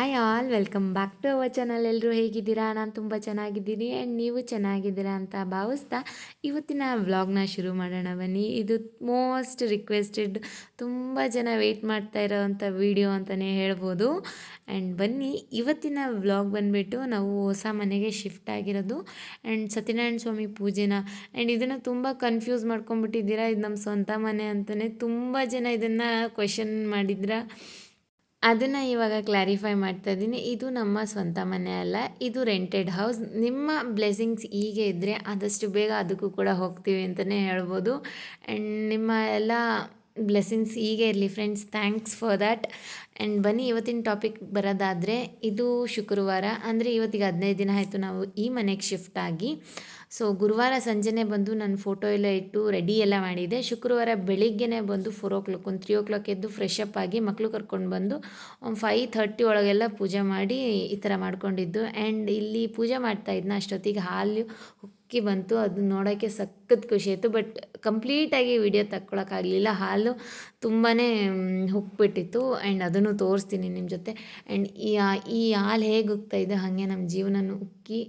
Hi all welcome back to our channel ಎಲ್ಲರೂ ಹೇಗಿದ್ದೀರಾ? ನಾನು ತುಂಬ ಚೆನ್ನಾಗಿದ್ದೀನಿ. ಆ್ಯಂಡ್ ನೀವು ಚೆನ್ನಾಗಿದ್ದೀರಾ ಅಂತ ಭಾವಿಸ್ತಾ ಇವತ್ತಿನ ವ್ಲಾಗ್ನ ಶುರು ಮಾಡೋಣ ಬನ್ನಿ. ಇದು ಮೋಸ್ಟ್ ರಿಕ್ವೆಸ್ಟೆಡ್ ತುಂಬ ಜನ ವೆಯ್ಟ್ ಮಾಡ್ತಾ ಇರೋವಂಥ ವಿಡಿಯೋ ಅಂತಲೇ ಹೇಳ್ಬೋದು. ಆ್ಯಂಡ್ ಬನ್ನಿ, ಇವತ್ತಿನ ವ್ಲಾಗ್ ಬಂದುಬಿಟ್ಟು ನಾವು ಹೊಸ ಮನೆಗೆ ಶಿಫ್ಟ್ ಆಗಿರೋದು. ಆ್ಯಂಡ್ ಸತ್ಯನಾರಾಯಣ ಸ್ವಾಮಿ ಪೂಜೆನ. ಆ್ಯಂಡ್ ಇದನ್ನು ತುಂಬ ಕನ್ಫ್ಯೂಸ್ ಮಾಡ್ಕೊಂಡ್ಬಿಟ್ಟಿದ್ದೀರಾ? ಇದು ನಮ್ಮ ಸ್ವಂತ ಮನೆ ಅಂತಲೇ ತುಂಬ ಜನ ಇದನ್ನು ಕ್ವೆಶನ್ ಮಾಡಿದ್ರ? ಅದನ್ನು ಇವಾಗ ಕ್ಲಾರಿಫೈ ಮಾಡ್ತಾ ಇದ್ದೀನಿ. ಇದು ನಮ್ಮ ಸ್ವಂತ ಮನೆ ಅಲ್ಲ, ಇದು ರೆಂಟೆಡ್ ಹೌಸ್ ನಿಮ್ಮ ಬ್ಲೆಸ್ಸಿಂಗ್ಸ್ ಹೀಗೆ ಇದ್ದರೆ ಆದಷ್ಟು ಬೇಗ ಅದಕ್ಕೂ ಕೂಡ ಹೋಗ್ತೀವಿ ಅಂತಲೇ ಹೇಳ್ಬೋದು. ಆ್ಯಂಡ್ ನಿಮ್ಮ ಎಲ್ಲ ಬ್ಲೆಸ್ಸಿಂಗ್ಸ್ ಹೀಗೆ ಇರಲಿ friends thanks for that and ಬನ್ನಿ, ಇವತ್ತಿನ ಟಾಪಿಕ್ ಬರೋದಾದರೆ ಇದು ಶುಕ್ರವಾರ. ಅಂದರೆ ಇವತ್ತಿಗೆ ಹದಿನೈದು ದಿನ ಆಯಿತು ನಾವು ಈ ಮನೆಗೆ ಶಿಫ್ಟ್ ಆಗಿ. ಸೊ ಗುರುವಾರ ಸಂಜೆನೇ ಬಂದು ನಾನು ಫೋಟೋ ಎಲ್ಲ ಇಟ್ಟು ರೆಡಿ ಎಲ್ಲ ಮಾಡಿದೆ. ಶುಕ್ರವಾರ ಬೆಳಿಗ್ಗೆನೇ ಬಂದು ಫೋರ್ ಓ ಕ್ಲಾಕ್ ಒಂದು ತ್ರೀ ಓ ಕ್ಲಾಕ್ ಎದ್ದು ಫ್ರೆಶ್ ಅಪ್ ಆಗಿ ಮಕ್ಕಳು ಕರ್ಕೊಂಡು ಬಂದು ಒಂದು ಫೈವ್ ಥರ್ಟಿ ಒಳಗೆಲ್ಲ ಪೂಜೆ ಮಾಡಿ ಈ ಥರ ಮಾಡ್ಕೊಂಡಿದ್ದು. ಆ್ಯಂಡ್ ಇಲ್ಲಿ ಪೂಜೆ ಮಾಡ್ತಾ ಇದ್ನ, ಅಷ್ಟೊತ್ತಿಗೆ ಹಾಲು ಉಕ್ಕಿ ಬಂತು, ಅದು ನೋಡೋಕ್ಕೆ ಸಖತ್ ಖುಷಿ ಆಯಿತು. ಬಟ್ ಕಂಪ್ಲೀಟಾಗಿ ವಿಡಿಯೋ ತಕ್ಕೊಳಕ್ಕಾಗಲಿಲ್ಲ. ಹಾಲು ತುಂಬಾ ಉಕ್ಬಿಟ್ಟಿತ್ತು ಆ್ಯಂಡ್ ಅದನ್ನು ತೋರಿಸ್ತೀನಿ ನಿಮ್ಮ ಜೊತೆ. ಆ್ಯಂಡ್ ಈ ಈ ಹಾಲು ಹೇಗೆ ಇದೆ, ಹಾಗೆ ನಮ್ಮ ಜೀವನನ ಉಕ್ಕಿ,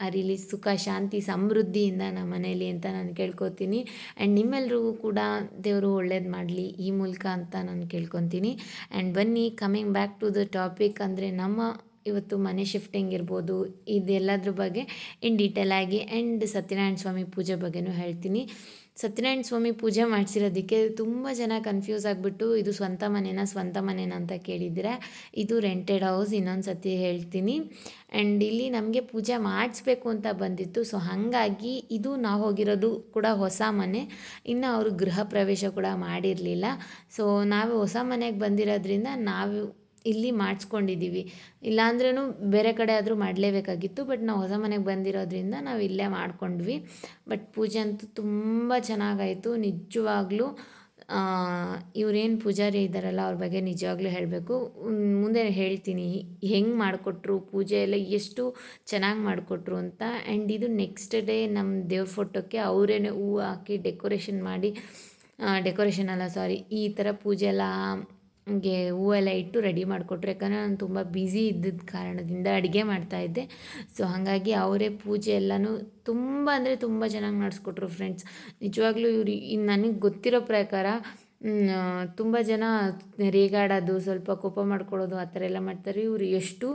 ಅರಿಲಿ, ಸುಖ, ಶಾಂತಿ, ಸಮೃದ್ಧಿಯಿಂದ ನಮ್ಮ ಮನೇಲಿ ಅಂತ ನಾನು ಕೇಳ್ಕೊತೀನಿ. ಆ್ಯಂಡ್ ನಿಮ್ಮೆಲ್ರಿಗೂ ಕೂಡ ದೇವರು ಒಳ್ಳೇದು ಮಾಡಲಿ ಈ ಮೂಲಕ ಅಂತ ನಾನು ಕೇಳ್ಕೊತೀನಿ. ಆ್ಯಂಡ್ ಬನ್ನಿ, coming back to the topic ಅಂದರೆ ನಮ್ಮ ಇವತ್ತು ಮನೆ ಶಿಫ್ಟಿಂಗ್ ಇರ್ಬೋದು, ಇದೆಲ್ಲದ್ರ ಬಗ್ಗೆ ಇನ್ ಡೀಟೇಲ್ ಆಗಿ ಆ್ಯಂಡ್ ಸತ್ಯನಾರಾಯಣ ಸ್ವಾಮಿ ಪೂಜೆ ಬಗ್ಗೆನೂ ಹೇಳ್ತೀನಿ. ಸತ್ಯನಾರಾಯಣ ಸ್ವಾಮಿ ಪೂಜೆ ಮಾಡಿಸಿರೋದಕ್ಕೆ ತುಂಬ ಜನ ಕನ್ಫ್ಯೂಸ್ ಆಗಿಬಿಟ್ಟು, ಇದು ಸ್ವಂತ ಮನೇನ ಸ್ವಂತ ಮನೇನ ಅಂತ ಕೇಳಿದರೆ ಇದು ರೆಂಟೆಡ್ ಹೌಸ್ ಇನ್ನೊಂದು ಸತಿ ಹೇಳ್ತೀನಿ. ಆ್ಯಂಡ್ ಇಲ್ಲಿ ನಮಗೆ ಪೂಜೆ ಮಾಡಿಸ್ಬೇಕು ಅಂತ ಬಂದಿತ್ತು. ಸೊ ಹಾಗಾಗಿ ಇದು ನಾವು ಹೋಗಿರೋದು ಕೂಡ ಹೊಸ ಮನೆ. ಇನ್ನು ಅವರು ಗೃಹ ಪ್ರವೇಶ ಕೂಡ ಮಾಡಿರಲಿಲ್ಲ. ಸೊ ನಾವು ಹೊಸ ಮನೆಗೆ ಬಂದಿರೋದ್ರಿಂದ ನಾವು ಇಲ್ಲಿ ಮಾಡಿಸ್ಕೊಂಡಿದ್ದೀವಿ. ಇಲ್ಲಾಂದ್ರೂ ಬೇರೆ ಕಡೆ ಆದರೂ ಮಾಡಲೇಬೇಕಾಗಿತ್ತು, ಬಟ್ ನಾವು ಹೊಸ ಮನೆಗೆ ಬಂದಿರೋದ್ರಿಂದ ನಾವು ಇಲ್ಲೇ ಮಾಡ್ಕೊಂಡ್ವಿ. ಬಟ್ ಪೂಜೆ ಅಂತೂ ತುಂಬ ಚೆನ್ನಾಗಾಯಿತು. ನಿಜವಾಗ್ಲೂ ಇವರೇನು ಪೂಜಾರಿ ಇದ್ದಾರಲ್ಲ ಅವ್ರ ಬಗ್ಗೆ ನಿಜವಾಗ್ಲೂ ಹೇಳಬೇಕು. ಮುಂದೆ ಹೇಳ್ತೀನಿ, ಹೆಂಗೆ ಮಾಡಿಕೊಟ್ರು, ಪೂಜೆ ಎಲ್ಲ ಎಷ್ಟು ಚೆನ್ನಾಗಿ ಮಾಡಿಕೊಟ್ರು ಅಂತ. ಆ್ಯಂಡ್ ಇದು ನೆಕ್ಸ್ಟ್ ಡೇ ನಮ್ಮ ದೇವ್ರ ಫೋಟೋಕ್ಕೆ ಅವರೇ ಹೂವು ಹಾಕಿ ಡೆಕೋರೇಷನ್ ಮಾಡಿ ಡೆಕೋರೇಷನ್ ಅಲ್ಲ, ಸಾರಿ, ಈ ಥರ ಪೂಜೆ ಎಲ್ಲ ಗೆ ಹೂವೆಲ್ಲ ಇಟ್ಟು ರೆಡಿ ಮಾಡಿಕೊಟ್ರು. ಯಾಕಂದರೆ ನಾನು ತುಂಬ ಬ್ಯುಸಿ ಇದ್ದಿದ್ದ ಕಾರಣದಿಂದ ಅಡುಗೆ ಮಾಡ್ತಾಯಿದ್ದೆ ಸೊ ಹಾಗಾಗಿ ಅವರೇ ಪೂಜೆ ಎಲ್ಲನೂ ತುಂಬ ಅಂದರೆ ತುಂಬ ಚೆನ್ನಾಗಿ ನಡೆಸ್ಕೊಟ್ರು ಫ್ರೆಂಡ್ಸ್ ನಿಜವಾಗ್ಲೂ ಇವ್ರು ನನಗೆ ಗೊತ್ತಿರೋ ಪ್ರಕಾರ ತುಂಬ ಜನ ರೇಗಾಡೋದು, ಸ್ವಲ್ಪ ಕೋಪ ಮಾಡ್ಕೊಳ್ಳೋದು, ಆ ಥರ ಎಲ್ಲ ಮಾಡ್ತಾರೆ. ಇವರು ಎಷ್ಟು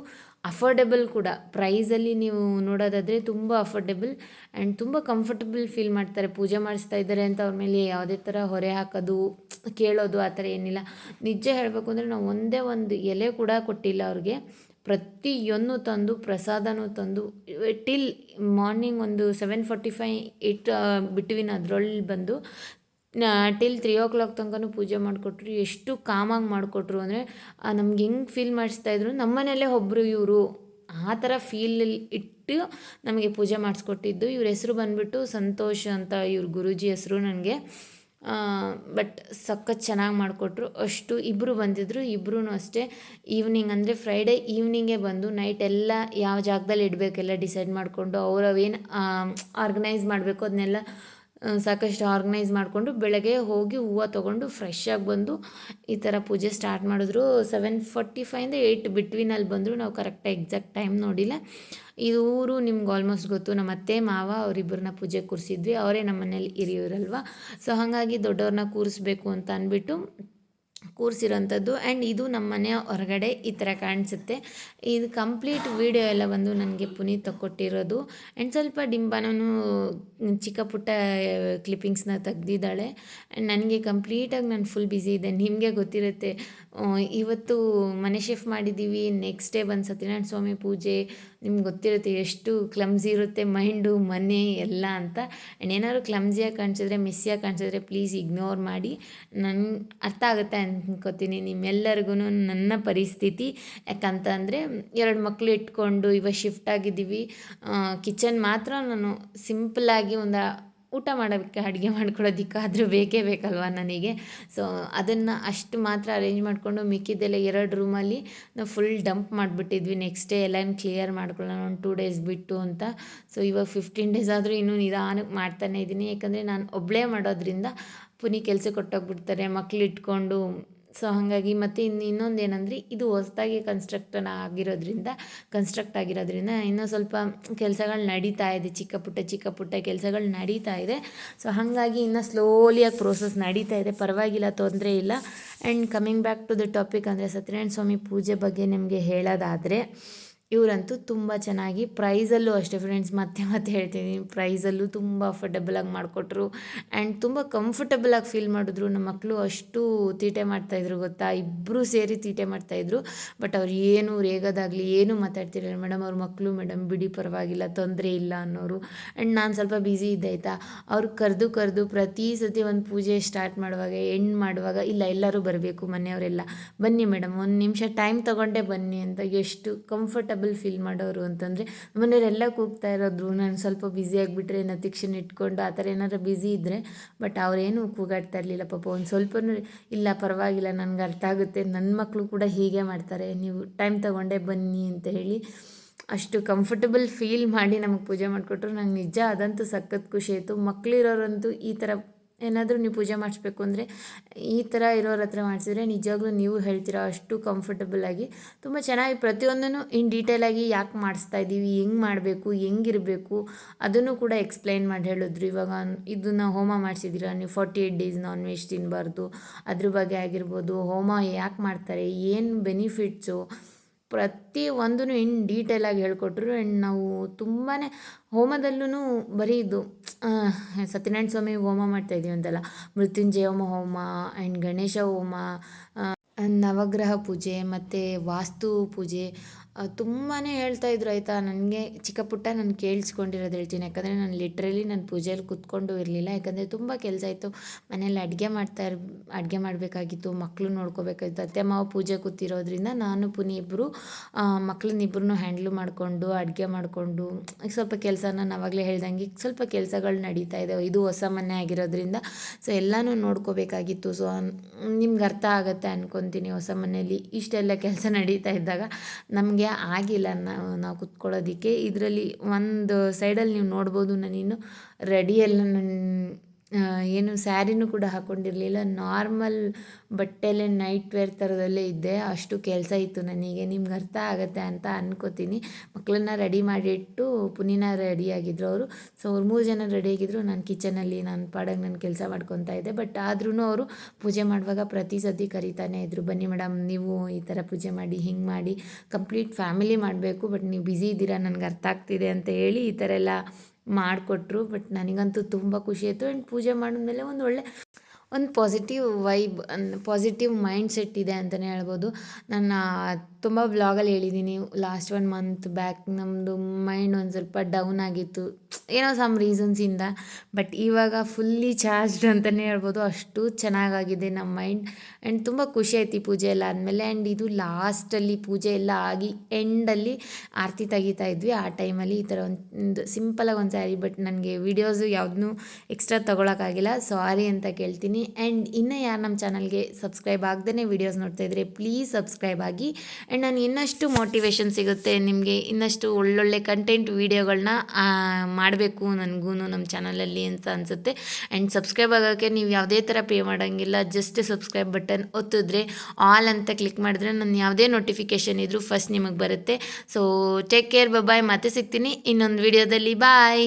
ಅಫೋರ್ಡೆಬಲ್ ಕೂಡ. ಪ್ರೈಸಲ್ಲಿ ನೀವು ನೋಡೋದಾದರೆ ತುಂಬ ಅಫೋರ್ಡೆಬಲ್ ಆ್ಯಂಡ್ ತುಂಬ ಕಂಫರ್ಟಬಲ್ ಫೀಲ್ ಮಾಡ್ತಾರೆ. ಪೂಜೆ ಮಾಡಿಸ್ತಾ ಇದ್ದಾರೆ ಅಂತ ಅವ್ರ ಮೇಲೆ ಯಾವುದೇ ಥರ ಹೊರೆ ಹಾಕೋದು, ಕೇಳೋದು, ಆ ಥರ ಏನಿಲ್ಲ. ನಿಜ ಹೇಳಬೇಕು ಅಂದರೆ ನಾವು ಒಂದೇ ಒಂದು ಎಲೆ ಕೂಡ ಕೊಟ್ಟಿಲ್ಲ ಅವ್ರಿಗೆ. ಪ್ರತಿಯೊಂದು ತಂದು, ಪ್ರಸಾದನೂ ತಂದು ಟಿಲ್ ಮಾರ್ನಿಂಗ್ ಒಂದು seven forty five eight between ಅದರಲ್ಲಿ ಬಂದು ಟಿಲ್ ತ್ರೀ ಓ ಕ್ಲಾಕ್ ತನಕನೂ ಪೂಜೆ ಮಾಡಿಕೊಟ್ರು. ಎಷ್ಟು ಕಾಮಾಗಿ ಮಾಡಿಕೊಟ್ರು ಅಂದರೆ ನಮ್ಗೆ ಹೆಂಗೆ ಫೀಲ್ ಮಾಡಿಸ್ತಾಯಿದ್ರು ನಮ್ಮ ಮನೆಯಲ್ಲೇ ಒಬ್ಬರು ಇವರು, ಆ ಥರ ಫೀಲಲ್ಲಿ ಇಟ್ಟು ನಮಗೆ ಪೂಜೆ ಮಾಡಿಸ್ಕೊಟ್ಟಿದ್ದು. ಇವ್ರ ಹೆಸರು ಬಂದುಬಿಟ್ಟು ಸಂತೋಷ್ ಅಂತ ಇವ್ರ ಗುರೂಜಿ ಹೆಸರು ನನಗೆ. ಬಟ್ ಸಖತ್ ಚೆನ್ನಾಗಿ ಮಾಡಿಕೊಟ್ರು. ಅಷ್ಟು ಇಬ್ಬರು ಬಂದಿದ್ದರು ಇಬ್ಬರೂ ಅಷ್ಟೇ. ಈವ್ನಿಂಗ್ ಅಂದರೆ ಫ್ರೈಡೇ ಈವ್ನಿಂಗೇ ಬಂದು ನೈಟ್ ಎಲ್ಲ ಯಾವ ಜಾಗದಲ್ಲಿ ಇಡಬೇಕೆಲ್ಲ ಡಿಸೈಡ್ ಮಾಡಿಕೊಂಡು ಏನು ಆರ್ಗನೈಸ್ ಮಾಡಬೇಕು ಅದನ್ನೆಲ್ಲ ಸಾಕಷ್ಟು ಆರ್ಗನೈಸ್ ಮಾಡಿಕೊಂಡು ಬೆಳಗ್ಗೆ ಹೋಗಿ ಹೂವು ತೊಗೊಂಡು ಫ್ರೆಶ್ಶಾಗಿ ಬಂದು ಈ ಥರ ಪೂಜೆ ಸ್ಟಾರ್ಟ್ ಮಾಡಿದ್ರು. ಸೆವೆನ್ ಫಾರ್ಟಿ ಫೈಯಿಂದ ಏಯ್ಟ್ ಬಿಟ್ವೀನಲ್ಲಿ ಬಂದರು. ನಾವು ಕರೆಕ್ಟಾಗಿ ಎಕ್ಸಾಕ್ಟ್ ಟೈಮ್ ನೋಡಿಲ್ಲ. ಇದು ಊರು ನಿಮ್ಗೆ ಆಲ್ಮೋಸ್ಟ್ ಗೊತ್ತು. ನಮ್ಮ ಅತ್ತೆ, ಮಾವ ಅವರಿಬ್ಬರನ್ನ ಪೂಜೆ ಕೂರಿಸಿದ್ವಿ. ಅವರೇ ನಮ್ಮ ಮನೇಲಿ ಹಿರಿಯವರಲ್ವ ಸೊ ಹಾಗಾಗಿ ದೊಡ್ಡವ್ರನ್ನ ಕೂರಿಸ್ಬೇಕು ಅಂತ ಅಂದ್ಬಿಟ್ಟು ಕೂರಿಸಿರೋಂಥದ್ದು. ಆ್ಯಂಡ್ ಇದು ನಮ್ಮ ಮನೆಯ ಹೊರಗಡೆ ಈ ಥರ ಕಾಣಿಸುತ್ತೆ. ಇದು ಕಂಪ್ಲೀಟ್ ವೀಡಿಯೋ ಎಲ್ಲ ಬಂದು ನನಗೆ ಪುನೀತ್ ಕೊಟ್ಟಿರೋದು. ಆ್ಯಂಡ್ ಸ್ವಲ್ಪ ಡಿಂಬಾನೂ ಚಿಕ್ಕ ಪುಟ್ಟ ಕ್ಲಿಪ್ಪಿಂಗ್ಸ್ನ ತೆಗ್ದಿದ್ದಾಳೆ. ಆ್ಯಂಡ್ ನನಗೆ ಕಂಪ್ಲೀಟಾಗಿ ನಾನು ಫುಲ್ ಬ್ಯುಸಿ ಇದೆ ನಿಮಗೆ ಗೊತ್ತಿರುತ್ತೆ ಇವತ್ತು ಮನೆ ಶಿಫ್ಟ್ ಮಾಡಿದ್ದೀವಿ ನೆಕ್ಸ್ಟ್ ಡೇ ಬಂದು ಸತ್ಯನಾರಾಯಣ ಸ್ವಾಮಿ ಪೂಜೆ ನಿಮ್ಗೆ ಗೊತ್ತಿರುತ್ತೆ ಎಷ್ಟು ಕ್ಲಮ್ಸಿ ಇರುತ್ತೆ ಮೈಂಡು, ಮನೆ ಎಲ್ಲ ಅಂತ. ಆ್ಯಂಡ್ ಏನಾದರೂ ಕ್ಲಮ್ಸಿಯಾಗಿ ಕಾಣಿಸಿದ್ರೆ ಮಿಸ್ಸಿಯಾಗಿ ಕಾಣಿಸಿದ್ರೆ ಪ್ಲೀಸ್ ಇಗ್ನೋರ್ ಮಾಡಿ. ನನ್ನ ಅರ್ಥ ಆಗುತ್ತೆ ಅಂದ್ಕೋತೀನಿ ನಿಮ್ಮೆಲ್ಲರಿಗೂ ನನ್ನ ಪರಿಸ್ಥಿತಿ. ಯಾಕಂತಂದರೆ ಎರಡು ಮಕ್ಕಳು ಇಟ್ಕೊಂಡು ಇವಾಗ ಶಿಫ್ಟ್ ಆಗಿದ್ದೀವಿ. ಕಿಚನ್ ಮಾತ್ರ ನಾನು ಸಿಂಪಲ್ಲಾಗಿ ಒಂದು ಊಟ ಮಾಡೋದಕ್ಕೆ ಅಡುಗೆ ಮಾಡ್ಕೊಡೋದಕ್ಕಾದರೂ ಬೇಕೇ ಬೇಕಲ್ವ ನನಗೆ? ಸೊ ಅದನ್ನು ಅಷ್ಟು ಮಾತ್ರ ಅರೇಂಜ್ ಮಾಡಿಕೊಂಡು ಮಿಕ್ಕಿದ್ದೆಲ್ಲ ಎರಡು ರೂಮಲ್ಲಿ ನಾವು ಫುಲ್ ಡಂಪ್ ಮಾಡಿಬಿಟ್ಟಿದ್ವಿ. ನೆಕ್ಸ್ಟ್ ಡೇ ಎಲ್ಲನೂ ಕ್ಲಿಯರ್ ಮಾಡ್ಕೊಳ್ಳೋಣ, ಒಂದು ಟೂ ಡೇಸ್ ಬಿಟ್ಟು ಅಂತ. ಸೊ ಇವಾಗ ಫಿಫ್ಟೀನ್ ಡೇಸ್ ಆದರೂ ಇನ್ನೂ ನಿಧಾನಕ್ಕೆ ಮಾಡ್ತಾನೆ ಇದ್ದೀನಿ. ಯಾಕಂದರೆ ನಾನು ಒಬ್ಬಳೇ ಮಾಡೋದ್ರಿಂದ ಪುನಿ ಕೆಲಸ ಕೊಟ್ಟೋಗ್ಬಿಡ್ತಾರೆ ಮಕ್ಳು ಇಟ್ಕೊಂಡು ಸೊ ಹಾಗಾಗಿ ಮತ್ತು ಇನ್ನು ಇನ್ನೊಂದು ಏನಂದರೆ ಇದು ಹೊಸ್ದಾಗಿ ಕನ್ಸ್ಟ್ರಕ್ಟನ್ ಆಗಿರೋದ್ರಿಂದ ಕನ್ಸ್ಟ್ರಕ್ಟ್ ಆಗಿರೋದ್ರಿಂದ ಇನ್ನೂ ಸ್ವಲ್ಪ ಕೆಲಸಗಳು ನಡೀತಾ ಇದೆ. ಚಿಕ್ಕ ಪುಟ್ಟ ಚಿಕ್ಕ ಪುಟ್ಟ ಕೆಲಸಗಳು ನಡೀತಾ ಇದೆ. ಸೊ ಹಾಗಾಗಿ ಇನ್ನೂ ಸ್ಲೋಲಿಯಾಗಿ ಪ್ರೋಸೆಸ್ ನಡೀತಾ ಇದೆ. ಪರವಾಗಿಲ್ಲ, ತೊಂದರೆ ಇಲ್ಲ. And coming back to the topic ಅಂದರೆ ಸತ್ಯನಾರಾಯಣ ಸ್ವಾಮಿ ಪೂಜೆ ಬಗ್ಗೆ ನಿಮಗೆ ಹೇಳೋದಾದರೆ ಇವರಂತೂ ತುಂಬ ಚೆನ್ನಾಗಿ ಪ್ರೈಸಲ್ಲೂ ಅಷ್ಟೇ ಫ್ರೆಂಡ್ಸ್ ಮತ್ತೆ ಮತ್ತೆ ಹೇಳ್ತೀನಿ. ಪ್ರೈಸಲ್ಲೂ ತುಂಬ ಅಫರ್ಡೆಬಲಾಗಿ ಮಾಡಿಕೊಟ್ರು. ಆ್ಯಂಡ್ ತುಂಬ ಕಂಫರ್ಟಬಲಾಗಿ ಫೀಲ್ ಮಾಡಿದ್ರು. ನಮ್ಮ ಮಕ್ಕಳು ಅಷ್ಟು ತೀಟೆ ಮಾಡ್ತಾಯಿದ್ರು ಗೊತ್ತಾ? ಇಬ್ಬರೂ ಸೇರಿ ತೀಟೆ ಮಾಡ್ತಾಯಿದ್ರು ಬಟ್ ಅವ್ರು ಏನು ರೇಗೋದಾಗಲಿ, ಏನೂ ಮಾತಾಡ್ತಿರಲಿಲ್ಲ. ಮೇಡಮ್, ಅವ್ರ ಮಕ್ಕಳು ಮೇಡಮ್, ಬಿಡಿ ಪರವಾಗಿಲ್ಲ, ತೊಂದರೆ ಇಲ್ಲ ಅನ್ನೋರು. ಆ್ಯಂಡ್ ನಾನು ಸ್ವಲ್ಪ ಬ್ಯುಸಿ ಇದ್ದೆ, ಆಯಿತಾ? ಅವ್ರು ಕರೆದು ಕರೆದು ಪ್ರತಿ ಸತಿ ಒಂದು ಪೂಜೆ ಸ್ಟಾರ್ಟ್ ಮಾಡುವಾಗ ಎಂಡ್ ಮಾಡುವಾಗ, ಇಲ್ಲ, ಎಲ್ಲರೂ ಬರಬೇಕು ಮನೆಯವರೆಲ್ಲ. ಬನ್ನಿ ಮೇಡಮ್, ಒಂದು ನಿಮಿಷ ಟೈಮ್ ತೊಗೊಂಡೇ ಬನ್ನಿ ಅಂತ ಎಷ್ಟು ಕಂಫರ್ಟಬಲ್ ಫೀಲ್ ಮಾಡೋರು ಅಂತಂದರೆ ಮನೆಯವರೆಲ್ಲ ಕೂಗ್ತಾ ಇರೋದ್ರು, ನಾನು ಸ್ವಲ್ಪ ಬ್ಯುಸಿ ಆಗಿಬಿಟ್ರೆ ನತಿಕ್ಷನ್ ಇಟ್ಕೊಂಡು ಆ ಥರ ಏನಾದ್ರು ಬ್ಯುಸಿ ಇದ್ದರೆ ಬಟ್ ಅವರೇನು ಕೂಗಾಡ್ತಾ ಇರಲಿಲ್ಲ ಪಾಪ. ಒಂದು ಸ್ವಲ್ಪನೂ ಇಲ್ಲ, ಪರವಾಗಿಲ್ಲ, ನನಗೆ ಅರ್ಥ ಆಗುತ್ತೆ. ನನ್ನ ಮಕ್ಕಳು ಕೂಡ ಹೀಗೆ ಮಾಡ್ತಾರೆ. ನೀವು ಟೈಮ್ ತೊಗೊಂಡೇ ಬನ್ನಿ ಅಂತ ಹೇಳಿ ಅಷ್ಟು ಕಂಫರ್ಟಬಲ್ ಫೀಲ್ ಮಾಡಿ ನಮಗೆ ಪೂಜೆ ಮಾಡಿಕೊಟ್ರು ನಂಗೆ ನಿಜ ಅದಂತೂ ಸಖತ್ ಖುಷಿ ಆಯಿತು. ಮಕ್ಕಳಿರೋರಂತೂ ಈ ಥರ ಏನಾದರೂ ನೀವು ಪೂಜೆ ಮಾಡಿಸ್ಬೇಕು ಅಂದರೆ ಈ ಥರ ಇರೋರ ಹತ್ರ ಮಾಡಿಸಿದ್ರೆ ನಿಜವಾಗ್ಲೂ ನೀವು ಹೇಳ್ತೀರಾ ಅಷ್ಟು ಕಂಫರ್ಟಬಲ್ ಆಗಿ. ತುಂಬ ಚೆನ್ನಾಗಿ ಪ್ರತಿಯೊಂದನ್ನು ಇನ್ ಡೀಟೇಲಾಗಿ ಯಾಕೆ ಮಾಡಿಸ್ತಾ ಇದ್ದೀವಿ ಹೆಂಗೆ ಮಾಡಬೇಕು, ಹೆಂಗಿರಬೇಕು ಅದನ್ನು ಕೂಡ ಎಕ್ಸ್ಪ್ಲೈನ್ ಮಾಡಿ ಹೇಳಿದ್ರು. ಇವಾಗ ಇದನ್ನು ಹೋಮ ಮಾಡಿಸಿದ್ದೀರಾ ನೀವು forty eight days non veg ತಿನ್ನಬಾರ್ದು ಅದ್ರ ಬಗ್ಗೆ ಆಗಿರ್ಬೋದು, ಹೋಮ ಯಾಕೆ ಮಾಡ್ತಾರೆ? ಏನು ಬೆನಿಫಿಟ್ಸು ಪ್ರತಿ ಒಂದೂ ಇನ್ ಡೀಟೇಲಾಗಿ ಹೇಳ್ಕೊಟ್ರು ಆ್ಯಂಡ್ ನಾವು ತುಂಬಾ ಹೋಮದಲ್ಲೂ ಬರೀ ಇದು ಸತ್ಯನಾರಾಯಣ ಸ್ವಾಮಿ ಹೋಮ ಮಾಡ್ತಾ ಇದ್ದೀವಿ ಅಂತಲ್ಲ. ಮೃತ್ಯುಂಜಯ ಹೋಮ ಹೋಮ ಆ್ಯಂಡ್ ಗಣೇಶ ಹೋಮ ನವಗ್ರಹ ಪೂಜೆ ಮತ್ತು ವಾಸ್ತು ಪೂಜೆ ತುಂಬಾ ಹೇಳ್ತಾಯಿದ್ರು ಆಯಿತಾ, ನನಗೆ ಚಿಕ್ಕ ಪುಟ್ಟ ನಾನು ಕೇಳಿಸ್ಕೊಂಡಿರೋದು ಹೇಳ್ತೀನಿ. ಯಾಕಂದರೆ ನಾನು ಲಿಟ್ರಲಿ ನಾನು ಪೂಜೆಯಲ್ಲಿ ಕೂತ್ಕೊಂಡು ಇರಲಿಲ್ಲ. ಯಾಕಂದರೆ ತುಂಬ ಕೆಲಸ ಇತ್ತು. ಮನೇಲಿ ಅಡುಗೆ ಮಾಡ್ತಾ ಇರ್, ಅಡುಗೆ ಮಾಡಬೇಕಾಗಿತ್ತು. ಮಕ್ಕಳು ನೋಡ್ಕೋಬೇಕಾಗಿತ್ತು. ಅತ್ತೆ ಮಾವ ಪೂಜೆ ಕೂತಿರೋದ್ರಿಂದ ನಾನು, ಪುನಿ ಇಬ್ಬರು ಮಕ್ಕಳನ್ನಿಬ್ಬರನ್ನೂ ಹ್ಯಾಂಡ್ಲು ಮಾಡಿಕೊಂಡು, ಅಡುಗೆ ಮಾಡಿಕೊಂಡು, ಈಗ ಸ್ವಲ್ಪ ಕೆಲಸ ನಾನು ಆವಾಗಲೇ ಹೇಳ್ದಂಗೆ ಸ್ವಲ್ಪ ಕೆಲಸಗಳು ನಡೀತಾ ಇದೆ. ಇದು ಹೊಸ ಮನೆ ಆಗಿರೋದ್ರಿಂದ ಸೊ ಎಲ್ಲನೂ ನೋಡ್ಕೋಬೇಕಾಗಿತ್ತು. ಸೊ, ನಿಮ್ಗೆ ಅರ್ಥ ಆಗುತ್ತೆ ಅನ್ಕೊತೀನಿ ಹೊಸ ಮನೆಯಲ್ಲಿ ಇಷ್ಟೆಲ್ಲ ಕೆಲಸ ನಡೀತಾ ಇದ್ದಾಗ ನಮಗೆ ಆಗಿಲ್ಲ ನಾವು ನಾವು ಕುತ್ಕೊಳ್ಳೋದಕ್ಕೆ. ಇದರಲ್ಲಿ ಒಂದು ಸೈಡಲ್ಲಿ ನೀವು ನೋಡ್ಬೋದು ನಾನಿನ್ನು ರೆಡಿಯೆಲ್ಲ ನನ್ನ ಏನು ಸ್ಯಾರಿನೂ ಕೂಡ ಹಾಕ್ಕೊಂಡಿರಲಿಲ್ಲ ನಾರ್ಮಲ್ ಬಟ್ಟೆಲೆ ನೈಟ್ ವೇರ್ ಥರದಲ್ಲೇ ಇದ್ದೆ. ಅಷ್ಟು ಕೆಲಸ ಇತ್ತು ನನಗೆ. ನಿಮ್ಗೆ ಅರ್ಥ ಆಗುತ್ತೆ ಅಂತ ಅನ್ಕೋತೀನಿ. ಮಕ್ಕಳನ್ನ ರೆಡಿ ಮಾಡಿಟ್ಟು ಪುನೀನ ರೆಡಿಯಾಗಿದ್ರು ಅವರು. ಸೊ ಅವ್ರು ಮೂರು ಜನ ರೆಡಿಯಾಗಿದ್ದರು ನಾನು ಕಿಚನಲ್ಲಿ ನಾನು ಪಾಡಾಗಿ ನಾನು ಕೆಲಸ ಮಾಡ್ಕೊತಾ ಇದ್ದೆ. ಬಟ್ ಆದ್ರೂ ಅವರು ಪೂಜೆ ಮಾಡುವಾಗ ಪ್ರತಿ ಸತಿ ಕರಿತಾನೆ ಇದ್ದರು ಬನ್ನಿ ಮೇಡಮ್ ನೀವು ಈ ಥರ ಪೂಜೆ ಮಾಡಿ, ಹಿಂಗೆ ಮಾಡಿ ಕಂಪ್ಲೀಟ್ ಫ್ಯಾಮಿಲಿ ಮಾಡಬೇಕು. ಬಟ್ ನೀವು ಬ್ಯುಸಿ ಇದ್ದೀರಾ, ನನಗೆ ಅರ್ಥ ಆಗ್ತಿದೆ ಅಂತ ಹೇಳಿ ಈ ಥರ ಎಲ್ಲ ಮಾಡಿಕೊಟ್ರು ಬಟ್ ನನಗಂತೂ ತುಂಬ ಖುಷಿ ಆಯಿತು. ಆ್ಯಂಡ್ ಪೂಜೆ ಮಾಡಿದ್ಮೇಲೆ ಒಂದು ಒಳ್ಳೆ, ಒಂದು positive vibe positive mind set ಇದೆ ಅಂತಲೇ ಹೇಳ್ಬೋದು. ನನ್ನ ತುಂಬ ವ್ಲಾಗಲ್ಲಿ ಹೇಳಿದ್ದೀನಿ ಲಾಸ್ಟ್ ಒನ್ ಮಂತ್ ಬ್ಯಾಕ್ ನಮ್ಮದು ಮೈಂಡ್ ಒಂದು ಸ್ವಲ್ಪ ಡೌನ್ ಆಗಿತ್ತು. ಏನೋ ಸಮ್ ರೀಸನ್ಸಿಂದ ಬಟ್ ಇವಾಗ ಫುಲ್ಲಿ ಚಾರ್ಜ್ಡ್ ಅಂತಲೇ ಹೇಳ್ಬೋದು. ಅಷ್ಟು ಚೆನ್ನಾಗಾಗಿದೆ ನಮ್ಮ ಮೈಂಡ್ ಆ್ಯಂಡ್ ತುಂಬ ಖುಷಿ ಆಯ್ತು ಈ ಪೂಜೆ ಎಲ್ಲ ಆದಮೇಲೆ. ಆ್ಯಂಡ್ ಇದು ಲಾಸ್ಟಲ್ಲಿ ಪೂಜೆ ಎಲ್ಲ ಆಗಿ ಎಂಡಲ್ಲಿ ಆರತಿ ತೆಗಿತಾ ಇದ್ವಿ. ಆ ಟೈಮಲ್ಲಿ ಈ ಥರ ಒಂದು ಸಿಂಪಲಾಗಿ ಒಂದು ಸ್ಯಾರಿ ಬಟ್ ನನಗೆ ವೀಡಿಯೋಸು ಯಾವುದನ್ನೂ ಎಕ್ಸ್ಟ್ರಾ ತೊಗೊಳಕ್ಕಾಗಿಲ್ಲ ಸಾರಿ ಅಂತ ಕೇಳ್ತೀನಿ. ಆ್ಯಂಡ್ ಇನ್ನೂ ಯಾರು ನಮ್ಮ ಚಾನಲ್ಗೆ ಸಬ್ಸ್ಕ್ರೈಬ್ ಆಗದೇ ವೀಡಿಯೋಸ್ ನೋಡ್ತಾ ಇದ್ದರೆ ಪ್ಲೀಸ್ ಸಬ್ಸ್ಕ್ರೈಬ್ ಆಗಿ. ಆ್ಯಂಡ್ ನಾನು ಇನ್ನಷ್ಟು ಮೋಟಿವೇಶನ್ ಸಿಗುತ್ತೆ ನಿಮಗೆ ಇನ್ನಷ್ಟು ಒಳ್ಳೊಳ್ಳೆ ಕಂಟೆಂಟ್ ವೀಡಿಯೋಗಳನ್ನ ಮಾಡಬೇಕು ನನಗೂ ನಮ್ಮ ಚಾನಲಲ್ಲಿ ಅಂತ ಅನಿಸುತ್ತೆ. ಆ್ಯಂಡ್ ಸಬ್ಸ್ಕ್ರೈಬ್ ಆಗೋಕ್ಕೆ ನೀವು ಯಾವುದೇ ಥರ ಪೇ ಮಾಡೋಂಗಿಲ್ಲ ಜಸ್ಟ್ ಸಬ್ಸ್ಕ್ರೈಬ್ ಬಟನ್ ಒತ್ತಿದ್ರೆ ಆಲ್ ಅಂತ ಕ್ಲಿಕ್ ಮಾಡಿದ್ರೆ ನಾನು ಯಾವುದೇ ನೋಟಿಫಿಕೇಷನ್ ಇದ್ದರೂ ಫಸ್ಟ್ ನಿಮಗೆ ಬರುತ್ತೆ. ಸೊ ಟೇಕ್ ಕೇರ್ ಬಾಯ್ ಮತ್ತೆ ಸಿಗ್ತೀನಿ ಇನ್ನೊಂದು ವೀಡಿಯೋದಲ್ಲಿ ಬಾಯ್